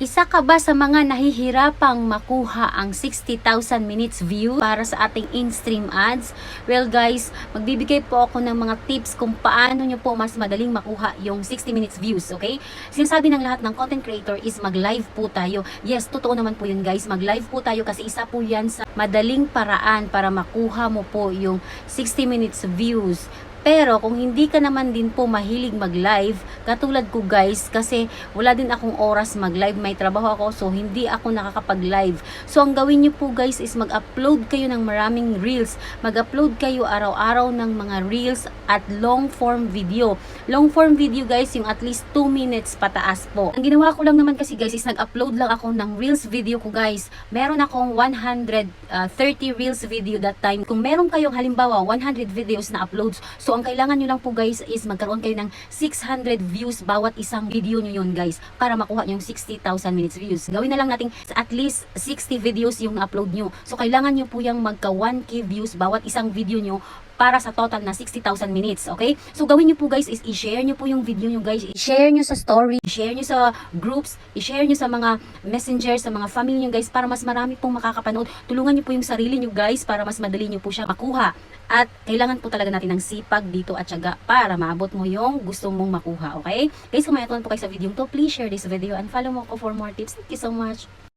Isa ka ba sa mga nahihirapang makuha ang 60,000 minutes view para sa ating in-stream ads? Well guys, magbibigay po ako ng mga tips kung paano nyo po mas madaling makuha yung 60 minutes views, okay? Sinasabi ng lahat ng content creator is mag-live po tayo. Yes, totoo naman po yun guys. Mag-live po tayo kasi isa po yan sa madaling paraan para makuha mo po yung 60 minutes views. Pero kung hindi ka naman din po mahilig mag-live, katulad ko guys, kasi wala din akong oras mag-live, may trabaho ako, so hindi ako nakakapag-live. So ang gawin nyo po guys is mag-upload kayo ng maraming reels. Mag-upload kayo araw-araw ng mga reels at long form video. Long form video guys, yung at least 2 minutes pataas po. Ang ginawa ko lang naman kasi guys is nag-upload lang ako ng reels video ko guys. Meron akong 130 reels video that time. Kung meron kayong halimbawa 100 videos na uploads, so ang kailangan nyo lang po guys is magkaroon kayo ng 600 views bawat isang video nyo yun guys para makuha nyo yung 60,000 minutes views. Gawin na lang natin at least 60 videos yung na-upload nyo. So kailangan nyo po yung magka 1k views bawat isang video nyo para sa total na 60,000 minutes, okay? So gawin nyo po guys is i-share nyo po yung video nyo guys. I-share nyo sa story, i-share nyo sa groups, i-share nyo sa mga messenger, sa mga family nyo guys para mas marami pong makakapanood. Tulungan nyo po yung sarili nyo guys para mas madali nyo po siya makuha. At kailangan po talaga natin ng sipag dito at syaga para maabot mo yung gusto mong makuha, okay? Guys, kung may po kayo sa video to, please share this video and follow mo ko for more tips. Thank you so much.